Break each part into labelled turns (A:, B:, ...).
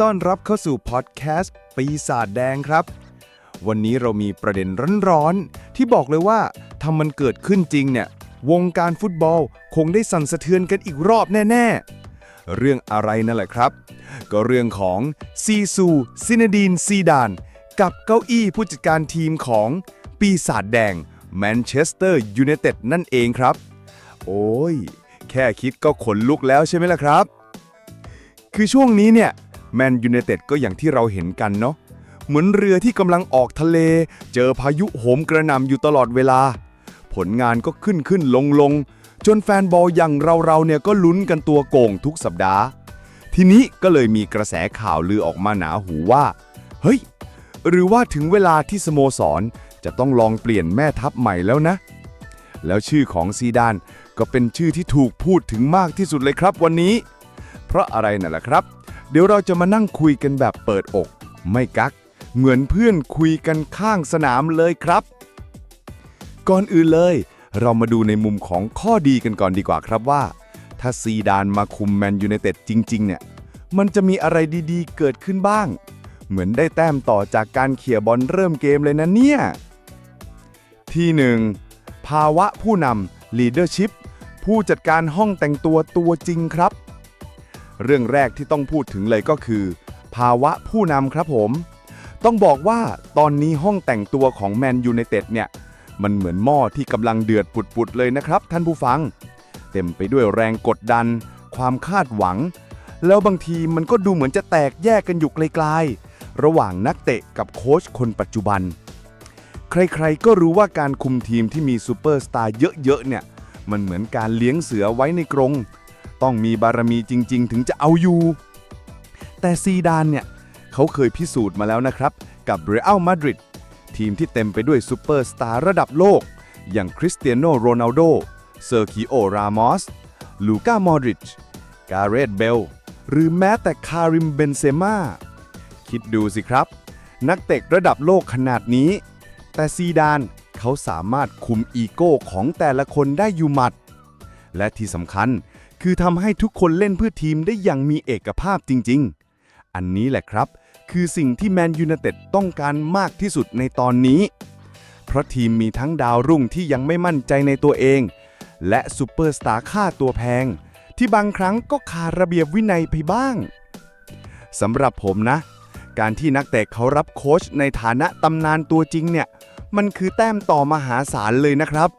A: ต้อนรับเข้าสู่พอดแคสต์ปีศาจแดงครับ วันนี้เรามีประเด็นร้อนๆ ที่บอกเลยว่าถ้ามันเกิดขึ้นจริงเนี่ย วงการฟุตบอลคงได้สั่นสะเทือนกันอีกรอบแน่ๆ เรื่องอะไรนั่นแหละครับ ก็เรื่องของซีซูซินดีนซีดาน กับเก้าอี้ผู้จัดการทีมของปีศาจแดงแมนเชสเตอร์ยูไนเต็ดนั่นเองครับ โอ้ย แค่คิดก็ขนลุกแล้วใช่ไหมล่ะครับ คือช่วงนี้เนี่ย แมนยูไนเต็ดก็อย่างที่เราเห็นกันเนาะเหมือนเรือที่กำลังออกทะเล เจอพายุโหมกระหน่ำอยู่ตลอดเวลา ผลงานก็ขึ้นขึ้นลงลงจนแฟนบอลอย่างเราเราๆเนี่ยก็ลุ้นกันตัวโก่งทุกสัปดาห์ ทีนี้ก็เลยมีกระแสข่าวลือออกมาหนาหูว่า เฮ้ย หรือว่าถึงเวลาที่สโมสรจะต้องลองเปลี่ยนแม่ทัพใหม่แล้วนะ แล้วชื่อของซีดานก็เป็นชื่อที่ถูกพูดถึงมากที่สุดเลยครับวันนี้ เพราะอะไรน่ะล่ะครับ เดี๋ยวเราจะมานั่งคุยกันแบบเปิดอก ไม่กัก เหมือนเพื่อนคุยกันข้างสนามเลยครับ ก่อนอื่นเลย เรามาดูในมุมของข้อดีกันก่อนดีกว่าครับว่า ถ้าซีดานมาคุมแมนยูไนเต็ดจริง ๆ เนี่ย มันจะมีอะไรดีๆ เกิดขึ้นบ้าง เหมือนได้แต้มต่อจากการเขี่ยบอลเริ่มเกมเลยนะเนี่ย ที่หนึ่งภาวะผู้นำ leadership ผู้จัดการห้องแต่งตัวตัวจริงครับ เรื่องแรกที่ต้องพูดถึงเลยก็คือ ภาวะผู้นำครับผม ต้องบอกว่าตอนนี้ห้องแต่งตัวของแมนยูไนเต็ดเนี่ย มันเหมือนหม้อที่กำลังเดือดปุดๆเลยนะครับ ท่านผู้ฟัง เต็มไปด้วยแรงกดดัน ความคาดหวัง แล้วบางทีมันก็ดูเหมือนจะแตกแยกกันอยู่ไกลๆ ระหว่างนักเตะกับโค้ชคนปัจจุบัน ใครๆก็รู้ว่าการคุมทีมที่มีซูเปอร์สตาร์เยอะๆเนี่ย มันเหมือนการเลี้ยงเสือไว้ในกรง ต้องมีบารมีจริง ๆ ถึงจะเอาอยู่ แต่ซีดานเนี่ย เขาเคยพิสูจน์มาแล้วนะครับ กับเรอัลมาดริดทีมที่เต็มไปด้วยซูเปอร์สตาร์ระดับโลก อย่างคริสเตียโนโรนัลโดเซอร์คิโอ รามอส ลูก้ามอดริช กาเรตเบล หรือแม้แต่คาริม เบนเซม่า คิดดูสิครับ นักเตะระดับโลกขนาดนี้ แต่ซีดานเขาสามารถคุมอีโก้ของแต่ละคนได้อยู่หมัด และที่สำคัญ คือทำให้ทุกคนเล่นเพื่อทีมได้อย่างมีเอกภาพจริง ๆ อันนี้แหละครับ คือสิ่งที่แมนยูไนเต็ดต้องการมากที่สุดในตอนนี้ เพราะทีมมีทั้งดาวรุ่งที่ยังไม่มั่นใจในตัวเอง และซูเปอร์สตาร์ค่าตัวแพง ที่บางครั้งก็ขาดระเบียบวินัยไปบ้างสำหรับผมนะ การที่นักเตะเขารับโค้ชในฐานะตำนานตัวจริงเนี่ย มันคือแต้มต่อมหาศาลเลยนะครับ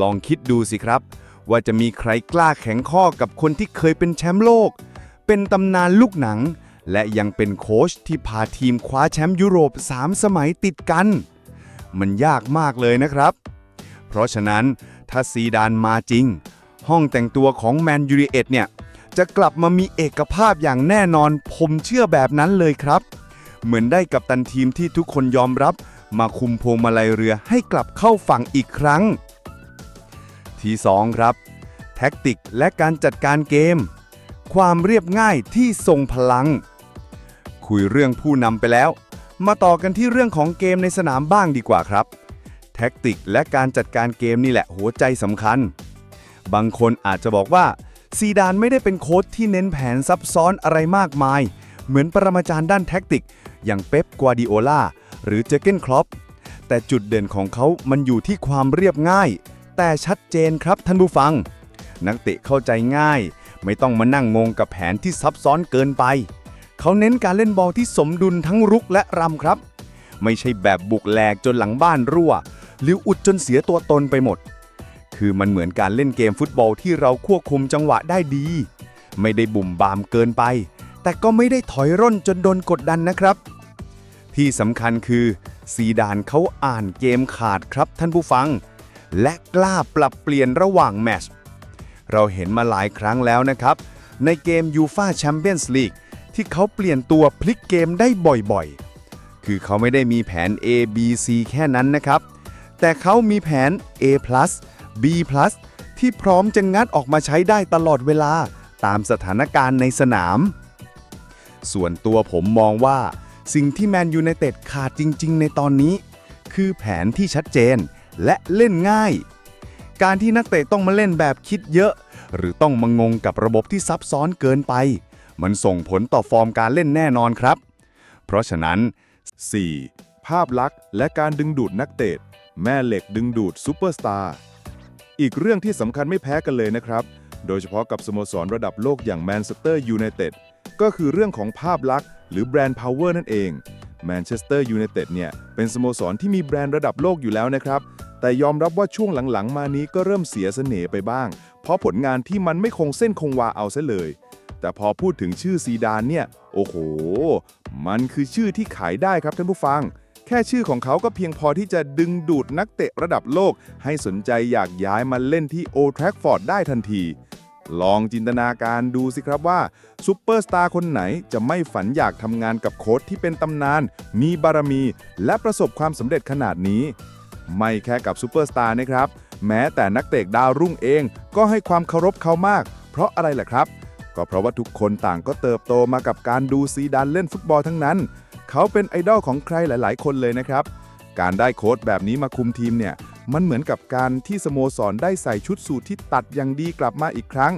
A: ลองคิดดูสิครับ ว่าจะมีใครกล้าแข็งข้อกับคนที่เคยเป็นแชมป์โลก เป็นตำนานลูกหนัง และยังเป็นโค้ชที่พาทีมคว้าแชมป์ยุโรป 3 สมัยติดกัน มันยากมากเลยนะครับ เพราะฉะนั้นถ้าซีดานมาจริง ห้องแต่งตัวของแมนยู i เอ็ดเนี่ยจะกลับมามีเอกภาพอย่างแน่นอน ผมเชื่อแบบนั้นเลยครับ เหมือนได้กับตันทีมที่ทุกคนยอมรับ มาคุมพวงมาลัยเรือให้กลับเข้าฝั่งอีกครั้ง ที่ 2 ครับ แท็กติกและการจัดการเกม ความเรียบง่ายที่ทรงพลัง คุยเรื่องผู้นำไปแล้ว มาต่อกันที่เรื่องของเกมในสนามบ้างดีกว่าครับ แท็กติกและการจัดการเกมนี่แหละหัวใจสำคัญ บางคนอาจจะบอกว่าซีดานไม่ได้เป็นโค้ชที่เน้นแผนซับซ้อนอะไรมากมาย เหมือนปรมาจารย์ด้านแท็กติก อย่างเป๊ป กัวดิโอลาหรือเจเกนคลอปแต่จุดเด่นของเขามันอยู่ที่ความเรียบง่าย แต่ชัดเจนครับท่านผู้ฟัง นักเตะเข้าใจง่าย ไม่ต้องมานั่งงงกับแผนที่ซับซ้อนเกินไป เขาเน้นการเล่นบอลที่สมดุลทั้งรุกและรำครับ ไม่ใช่แบบบุกแหลกจนหลังบ้านรั่ว หรืออุดจนเสียตัวตนไปหมด คือมันเหมือนการเล่นเกมฟุตบอลที่เราควบคุมจังหวะได้ดี ไม่ได้บุ่มบามเกินไป แต่ก็ไม่ได้ถอยร่นจนโดนกดดันนะครับ ที่สำคัญคือซีดานเขาอ่านเกมขาดครับท่านผู้ฟัง และกล้าปรับเปลี่ยนระหว่างแมชเราเห็นมาหลายครั้งแล้วนะครับ ในเกมยูฟาแชมเปี้ยนส์ลีกที่เขาเปลี่ยนตัวพลิกเกมได้บ่อยๆ คือเขาไม่ได้มีแผน A B C แค่นั้นนะครับ แต่เขามีแผน A B ที่พร้อมจะงัดออกมาใช้ได้ตลอดเวลาตามสถานการณ์ในสนาม ส่วนตัวผมมองว่า สิ่งที่แมนยูไนเต็ดขาดจริง ๆ ในตอนนี้ คือแผนที่ชัดเจน และเล่นง่าย การที่นักเตะต้องมาเล่นแบบคิดเยอะ หรือต้องมางงกับระบบที่ซับซ้อนเกินไป มันส่งผลต่อฟอร์มการเล่นแน่นอนครับ เพราะฉะนั้น 4. ภาพลักษณ์และการดึงดูดนักเตะ แม่เหล็กดึงดูดซูเปอร์สตาร์อีกเรื่องที่สำคัญไม่แพ้กันเลยนะครับ โดยเฉพาะกับสโมสรระดับโลกอย่างแมนเชสเตอร์ยูไนเต็ดก็คือเรื่องของภาพลักษณ์หรือแบรนด์พาวเวอร์นั่นเองแมนเชสเตอร์ยูไนเต็ดเนี่ย เป็นสโมสรที่มีแบรนด์ระดับโลกอยู่แล้วนะครับ แต่ยอมรับว่าช่วงหลังๆ มานี้ก็เริ่มเสียเสน่ห์ไปบ้าง เพราะผลงานที่มันไม่คงเส้นคงวาเอาซะเลย แต่พอพูดถึงชื่อซีดานเนี่ย โอ้โห มันคือชื่อที่ขายได้ครับท่านผู้ฟัง แค่ชื่อของเขาก็เพียงพอที่จะดึงดูดนักเตะระดับโลก ให้สนใจอยากย้ายมาเล่นที่โอทรั f ฟอร์ดได้ทันทีลองจินตนาการดูสิครับว่าซูเปอร์สตาร์คนไหนจะไม่ฝันอยากทำงานกับโค้ชที่เป็นตำนาน มีบารมี และประสบความสำเร็จขนาดนี้ ไม่แค่กับซูเปอร์สตาร์นะครับ แม้แต่นักเตะดาวรุ่งเองก็ให้ความเคารพเขามาก เพราะอะไรล่ะครับ ก็เพราะว่าทุกคนต่างก็เติบโตมากับการดูซีดานเล่นฟุตบอลทั้งนั้น เขาเป็นไอดอลของใครหลาย ๆ คนเลยนะครับ การได้โค้ชแบบนี้มาคุมทีมเนี่ย มันเหมือนกับการที่สโมสรได้ใส่ชุดสูทที่ตัดอย่างดีกลับมาอีกครั้ง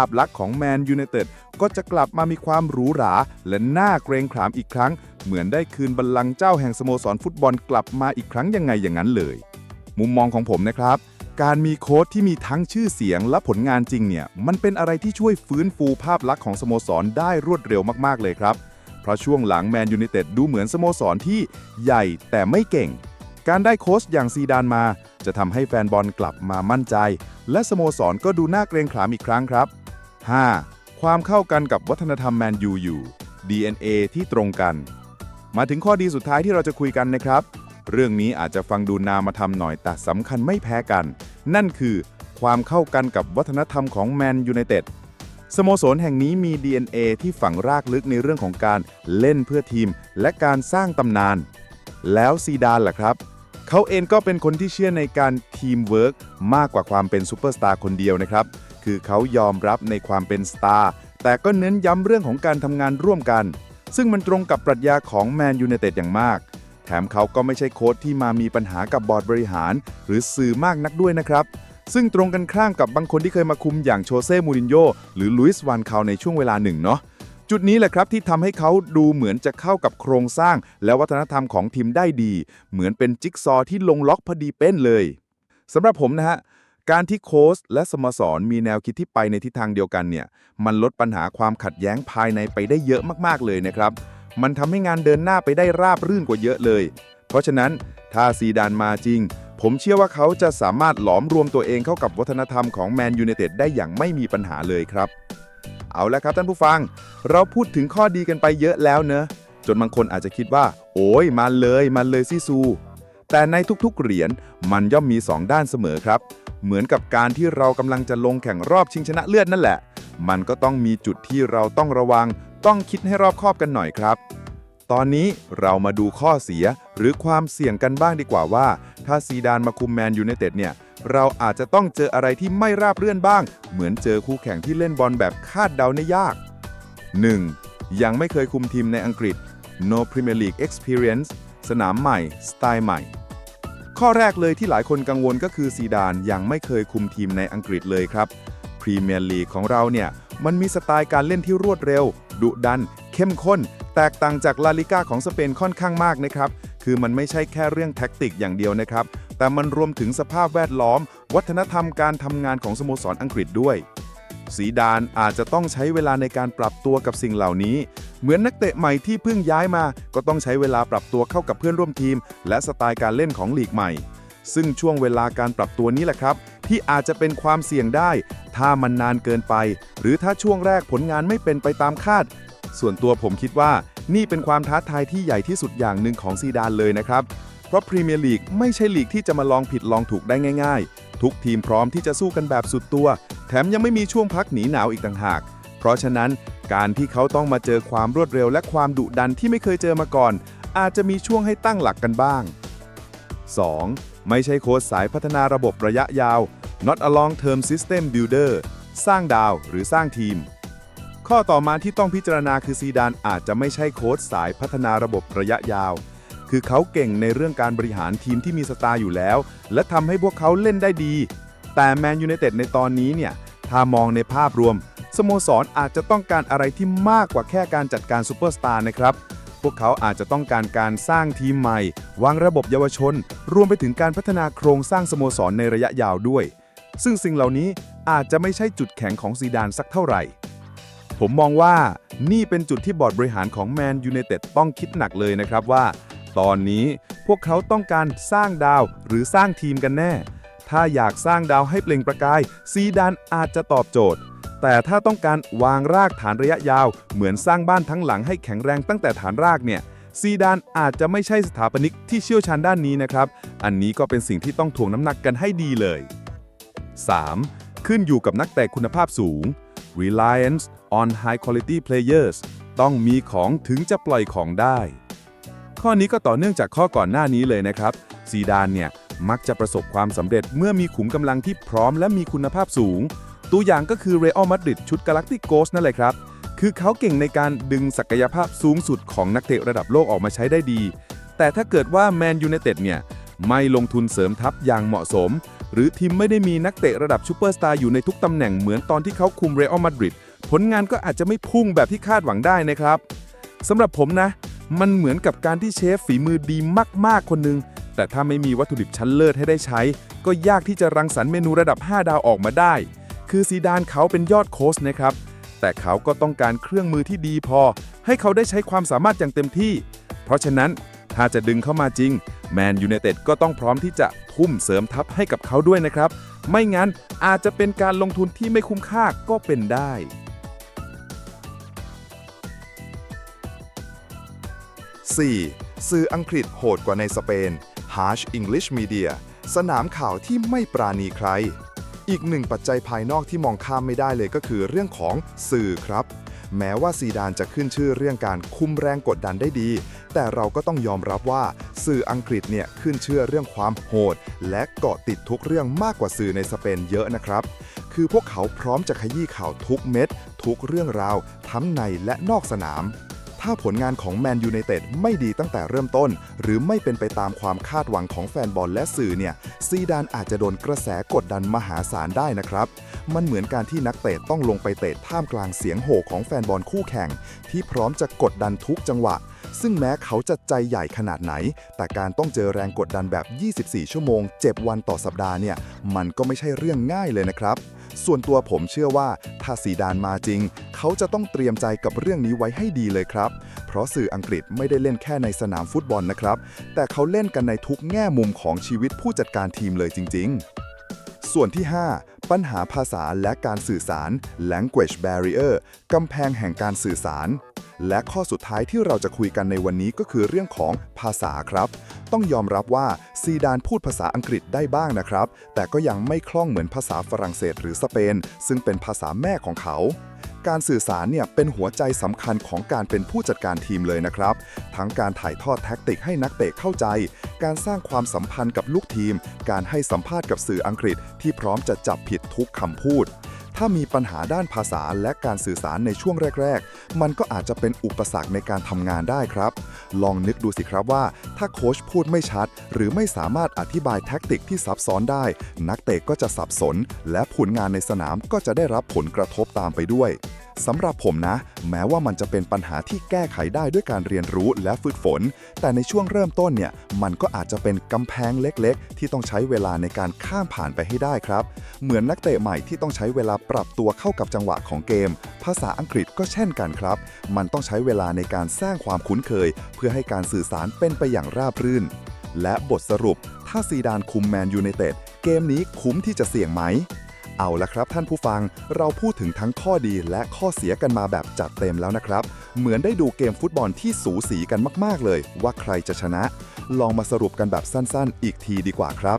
A: าพลักษณ์ของแมนยูไนเต็ดก็จะกลับมามีความหรูหรา และน่าเกรงขามอีกครั้ง เหมือนได้คืนบัลลังก์เจ้าแห่งสโมสรฟุตบอลกลับมาอีกครั้งยังไงอย่างนั้นเลย มุมมองของผมนะครับ การมีโค้ชที่มีทั้งชื่อเสียงและผลงานจริงเนี่ยมันเป็นอะไรที่ช่วยฟื้นฟูภาพลักษณ์ของสโมสรได้รวดเร็วมากๆเลยครับเพราะช่วงหลังแมนยูไนเต็ดดูเหมือนสโมสรที่ใหญ่แต่ไม่เก่ง การได้โค้ชอย่างซีดานมา จะทำให้แฟนบอลกลับมามั่นใจ และสโมสรก็ดูน่าเกรงขามอีกครั้งครับ 5. ความเข้ากันกับวัฒนธรรมแมนยูอยู่ DNA ที่ตรงกัน มาถึงข้อดีสุดท้ายที่เราจะคุยกันนะครับ เรื่องนี้อาจจะฟังดูนามธรรมหน่อยแต่สำคัญไม่แพ้กัน นั่นคือความเข้ากันกับวัฒนธรรมของแมนยูไนเต็ดสโมสรแห่งนี้มี DNA ที่ฝังรากลึกในเรื่องของการเล่นเพื่อทีม และการสร้างตำนาน แล้วซีดานล่ะครับ เขาเองก็เป็นคนที่เชื่อในการทีมเวิร์กมากกว่าความเป็นซูเปอร์สตาร์คนเดียวนะครับ คือเขายอมรับในความเป็นสตาร์แต่ก็เน้นย้ำเรื่องของการทำงานร่วมกัน ซึ่งมันตรงกับปรัชญาของแมนยูไนเต็ดอย่างมาก แถมเขาก็ไม่ใช่โค้ชที่มามีปัญหากับบอร์ดบริหาร หรือสื่อมากนักด้วยนะครับ ซึ่งตรงกันข้ามกับบางคนที่เคยมาคุมอย่างโชเซ่มูรินโญ่หรือลุยส์วานคาวในช่วงเวลาหนึ่งเนาะจุดนี้แหละครับที่ทำให้เขาดูเหมือนจะเข้ากับโครงสร้าง และวัฒนธรรมของทีมได้ดี เหมือนเป็นจิ๊กซอว์ที่ลงล็อกพอดีเป้นเลยสำหรับผมนะฮะ การที่โค้ชและสโมสรมีแนวคิดที่ไปในทิศทางเดียวกันเนี่ย มันลดปัญหาความขัดแย้งภายในไปได้เยอะมากๆเลยนะครับ มันทำให้งานเดินหน้าไปได้ราบรื่นกว่าเยอะเลย เพราะฉะนั้นถ้าซีดานมาจริง ผมเชื่อว่าเขาจะสามารถหลอมรวมตัวเองเข้ากับวัฒนธรรมของแมนยูไนเต็ดได้อย่างไม่มีปัญหาเลยครับ เอาละครับท่านผู้ฟัง เราพูดถึงข้อดีกันไปเยอะแล้วเนอะจนบางคนอาจจะคิดว่า โอ้ยมาเลยมาเลยซิซู แต่ในทุกๆ เหรียญมันย่อมมี 2 ด้านเสมอครับ เหมือนกับการที่เรากำลังจะลงแข่งรอบชิงชนะเลือดนั่นแหละ มันก็ต้องมีจุดที่เราต้องระวัง ต้องคิดให้รอบคอบกันหน่อยครับ ตอนนี้เรามาดูข้อเสียหรือความเสี่ยงกันบ้างดีกว่าว่า ถ้าซีดานมาคุมแมนยูไนเต็ดเนี่ยเราอาจจะต้องเจออะไรที่ไม่ราบเรื่อนบ้าง เหมือนเจอคู่แข่งที่เล่นบอลแบบคาดเดาได้ยาก 1. ยังไม่เคยคุมทีมในอังกฤษ no Premier League experience สนามใหม่ สไตล์ใหม่ ข้อแรกเลยที่หลายคนกังวลก็คือซีดานยังไม่เคยคุมทีมในอังกฤษเลยครับพรีเมียร์ลีกของเราเนี่ย มันมีสไตล์การเล่นที่รวดเร็ว ดุดัน เข้มข้น แตกต่างจากลาลิก้าของสเปนค่อนข้างมากนะครับ คือมันไม่ใช่แค่เรื่องแท็กติกอย่างเดียวนะครับ แต่มันรวมถึงสภาพแวดล้อม วัฒนธรรมการทำงานของสโมสรอังกฤษด้วย สีดานอาจจะต้องใช้เวลาในการปรับตัวกับสิ่งเหล่านี้ เหมือนนักเตะใหม่ที่เพิ่งย้ายมา ก็ต้องใช้เวลาปรับตัวเข้ากับเพื่อนร่วมทีม และสไตล์การเล่นของลีกใหม่ ซึ่งช่วงเวลาการปรับตัวนี้แหละครับ ที่อาจจะเป็นความเสี่ยงได้ ถ้ามันนานเกินไป หรือถ้าช่วงแรกผลงานไม่เป็นไปตามคาด ส่วนตัวผมคิดว่านี่เป็นความท้าทายที่ใหญ่ที่สุดอย่างหนึ่งของซีดานเลยนะครับ เพราะพรีเมียร์ลีกไม่ใช่ลีกที่จะมาลองผิดลองถูกได้ง่าย ทุกทีมพร้อมที่จะสู้กันแบบสุดตัว แถมยังไม่มีช่วงพักหนีหนาวอีกต่างหาก เพราะฉะนั้นการที่เขาต้องมาเจอความรวดเร็วและความดุดันที่ไม่เคยเจอมาก่อน อาจจะมีช่วงให้ตั้งหลักกันบ้าง 2. ไม่ใช่โค้ชสายพัฒนาระบบระยะยาว not a long term system builder สร้างดาวหรือสร้างทีม ข้อต่อมาที่ต้องพิจารณาคือซีดานอาจจะไม่ใช่โค้ชสายพัฒนาระบบระยะยาว คือเขาเก่งในเรื่องการบริหารทีมที่มีสตาร์อยู่แล้ว และทำให้พวกเขาเล่นได้ดี แต่แมนยูไนเต็ดในตอนนี้เนี่ย ถ้ามองในภาพรวม สโมสรอาจจะต้องการอะไรที่มากกว่าแค่การจัดการซูเปอร์สตาร์นะครับ พวกเขาอาจจะต้องการการสร้างทีมใหม่ วางระบบเยาวชน รวมไปถึงการพัฒนาโครงสร้างสโมสรในระยะยาวด้วย ซึ่งสิ่งเหล่านี้อาจจะไม่ใช่จุดแข็งของซีดานสักเท่าไหร่ผมมองว่านี่เป็นจุดที่บอร์ดบริหารของแมนยูไนเต็ดต้องคิดหนักเลยนะครับว่า ตอนนี้พวกเขาต้องการสร้างดาวหรือสร้างทีมกันแน่ ถ้าอยากสร้างดาวให้เปล่งประกาย ซีดานอาจจะตอบโจทย์ แต่ถ้าต้องการวางรากฐานระยะยาว เหมือนสร้างบ้านทั้งหลังให้แข็งแรงตั้งแต่ฐานรากเนี่ยซีดานอาจจะไม่ใช่สถาปนิกที่เชี่ยวชาญด้านนี้นะครับ อันนี้ก็เป็นสิ่งที่ต้องถ่วงน้ำหนักกันให้ดีเลย 3. ขึ้นอยู่กับนักเตะคุณภาพสูง reliance on high quality players ต้องมีของถึงจะปล่อยของได้ ข้อนี้ก็ต่อเนื่องจากข้อก่อนหน้านี้เลยนะครับ ซีดานเนี่ยมักจะประสบความสำเร็จเมื่อมีขุมกำลังที่พร้อมและมีคุณภาพสูง ตัวอย่างก็คือเรอัลมาดริดชุดกาล็กติโกสนั่นแหละครับ คือเขาเก่งในการดึงศักยภาพสูงสุดของนักเตะระดับโลกออกมาใช้ได้ดี แต่ถ้าเกิดว่าแมนยูไนเต็ดเนี่ยไม่ลงทุนเสริมทัพอย่างเหมาะสม หรือทีมไม่ได้มีนักเตะระดับซูเปอร์สตาร์อยู่ในทุกตำแหน่งเหมือนตอนที่เขาคุมเรอัลมาดริดผลงานก็อาจจะไม่พุ่งแบบที่คาดหวังได้นะครับสำหรับผมนะ มันเหมือนกับการที่เชฟฝีมือดีมาก ๆ คนหนึ่งแต่ถ้าไม่มีวัตถุดิบชั้นเลิศให้ได้ใช้ ก็ยากที่จะรังสรรค์เมนูระดับ 5 ดาวออกมาได้ คือซีดานเขาเป็นยอดโค้ชนะครับ แต่เขาก็ต้องการเครื่องมือที่ดีพอ ให้เขาได้ใช้ความสามารถอย่างเต็มที่ เพราะฉะนั้นถ้าจะดึงเข้ามาจริงแมนยูไนเต็ดก็ต้องพร้อมที่จะทุ่มเสริมทัพให้กับเขาด้วยนะครับ ไม่งั้นอาจจะเป็นการลงทุนที่ไม่คุ้มค่าก็เป็นได้
B: 4. สื่ออังกฤษโหดกว่าในสเปน Harsh English Media สนามข่าวที่ไม่ปราณีใคร อีกหนึ่งปัจจัยภายนอกที่มองข้ามไม่ได้เลยก็คือเรื่องของสื่อครับ แม้ว่าซีดานจะขึ้นชื่อเรื่องการคุมแรงกดดันได้ดี แต่เราก็ต้องยอมรับว่าสื่ออังกฤษเนี่ยขึ้นชื่อเรื่องความโหด และเกาะติดทุกเรื่องมากกว่าสื่อในสเปนเยอะนะครับ คือพวกเขาพร้อมจะขยี้ข่าวทุกเม็ด ทุกเรื่องราว ทั้งในและนอกสนาม ถ้าผลงานของแมนยูไนเต็ดไม่ดีตั้งแต่เริ่มต้น หรือไม่เป็นไปตามความคาดหวังของแฟนบอลและสื่อเนี่ย ซีดานอาจจะโดนกระแสกดดันมหาศาลได้นะครับ มันเหมือนการที่นักเตะต้องลงไปเตะท่ามกลางเสียงโห่ของแฟนบอลคู่แข่ง ที่พร้อมจะกดดันทุกจังหวะ ซึ่งแม้เขาจะใจใหญ่ขนาดไหน แต่การต้องเจอแรงกดดันแบบ 24 ชั่วโมง 7 วันต่อสัปดาห์เนี่ย มันก็ไม่ใช่เรื่องง่ายเลยนะครับ ส่วนตัวผมเชื่อว่าถ้าซีดานมาจริง เขาจะต้องเตรียมใจกับเรื่องนี้ไว้ให้ดีเลยครับ เพราะสื่ออังกฤษไม่ได้เล่นแค่ในสนามฟุตบอลนะครับ แต่เขาเล่นกันในทุกแง่มุมของชีวิตผู้จัดการทีมเลยจริง ๆส่วนที่ 5 ปัญหาภาษาและการสื่อสาร language barrier กำแพงแห่งการสื่อสาร และข้อสุดท้ายที่เราจะคุยกันในวันนี้ก็คือเรื่องของภาษาครับ ต้องยอมรับว่าซีดานพูดภาษาอังกฤษได้บ้างนะครับ แต่ก็ยังไม่คล่องเหมือนภาษาฝรั่งเศสหรือสเปน ซึ่งเป็นภาษาแม่ของเขาการสื่อสารเนี่ยเป็นหัวใจสำคัญของการเป็นผู้จัดการทีมเลยนะครับ ทั้งการถ่ายทอดแท็กติกให้นักเตะเข้าใจ การสร้างความสัมพันธ์กับลูกทีม การให้สัมภาษณ์กับสื่ออังกฤษที่พร้อมจะจับผิดทุกคำพูด ถ้ามีปัญหาด้านภาษาและการสื่อสารในช่วงแรก ๆ มันก็อาจจะเป็นอุปสรรคในการทำงานได้ครับ ลองนึกดูสิครับว่า ถ้าโค้ชพูดไม่ชัด หรือไม่สามารถอธิบายแท็กติกที่ซับซ้อนได้ นักเตะก็จะสับสน และผลงานในสนามก็จะได้รับผลกระทบตามไปด้วยสำหรับผมนะ แม้ว่ามันจะเป็นปัญหาที่แก้ไขได้ด้วยการเรียนรู้และฝึกฝน แต่ในช่วงเริ่มต้นเนี่ย มันก็อาจจะเป็นกำแพงเล็กๆ ที่ต้องใช้เวลาในการข้ามผ่านไปให้ได้ครับ เหมือนนักเตะใหม่ที่ต้องใช้เวลาปรับตัวเข้ากับจังหวะของเกม ภาษาอังกฤษก็เช่นกันครับ มันต้องใช้เวลาในการสร้างความคุ้นเคย เพื่อให้การสื่อสารเป็นไปอย่างราบรื่น และบทสรุป ถ้าซีดานคุมแมนยูไนเต็ดเกมนี้คุ้มที่จะเสี่ยงไหม เอาละครับท่านผู้ฟัง เราพูดถึงทั้งข้อดีและข้อเสียกันมาแบบจัดเต็มแล้วนะครับ เหมือนได้ดูเกมฟุตบอลที่สูสีกันมาก ๆ เลย ว่าใครจะชนะ ลองมาสรุปกันแบบสั้นๆ อีกทีดีกว่าครับ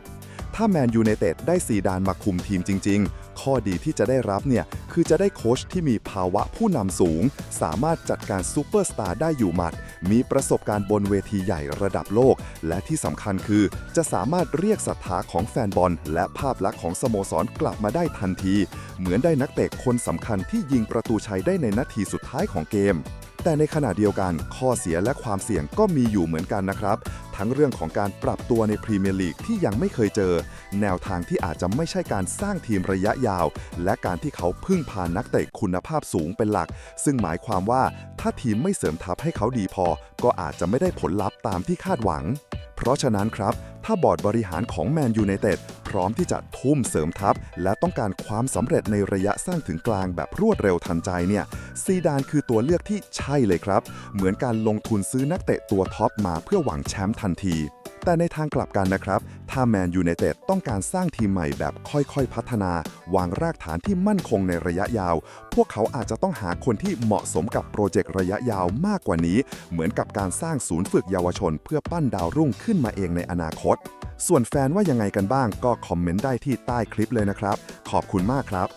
B: ถ้าแมนยูไนเต็ดได้ซีดานมาคุมทีมจริง ๆ ข้อดีที่จะได้รับเนี่ยคือจะได้โค้ชที่มีภาวะผู้นำสูง สามารถจัดการซูเปอร์สตาร์ได้อยู่หมัด มีประสบการณ์บนเวทีใหญ่ระดับโลก และที่สำคัญคือ จะสามารถเรียกศรัทธาของแฟนบอล และภาพลักษณ์ของสโมสรกลับมาได้ทันที เหมือนได้นักเตะคนสำคัญที่ยิงประตูชัยได้ในนาทีสุดท้ายของเกม แต่ในขณะเดียวกันข้อเสียและความเสี่ยงก็มีอยู่เหมือนกันนะครับ ทั้งเรื่องของการปรับตัวในพรีเมียร์ลีกที่ยังไม่เคยเจอ แนวทางที่อาจจะไม่ใช่การสร้างทีมระยะยาว และการที่เขาพึ่งพานักเตะคุณภาพสูงเป็นหลัก ซึ่งหมายความว่าถ้าทีมไม่เสริมทัพให้เขาดีพอ ก็อาจจะไม่ได้ผลลัพธ์ตามที่คาดหวัง ราะฉะนั้นครับ ถ้าบอร์ดบริหารของแมนยูไนเต็ดพร้อมที่จะทุ่มเสริมทัพ และต้องการความสำเร็จในระยะสั้นถึงกลางแบบรวดเร็วทันใจเนี่ยซีดานคือตัวเลือกที่ใช่เลยครับ เหมือนการลงทุนซื้อนักเตะตัวท็อปมาเพื่อหวังแชมป์ทันที แต่ในทางกลับกันนะครับ ถ้าแมนยูไนเต็ดต้องการสร้างทีมใหม่แบบค่อยๆ พัฒนา วางรากฐานที่มั่นคงในระยะยาว พวกเขาอาจจะต้องหาคนที่เหมาะสมกับโปรเจกต์ระยะยาวมากกว่านี้ เหมือนกับการสร้างศูนย์ฝึกเยาวชน เพื่อปั้นดาวรุ่งขึ้นมาเองในอนาคต ส่วนแฟนว่ายังไงกันบ้างก็คอมเมนต์ได้ที่ใต้คลิปเลยนะครับ ขอบคุณมากครับ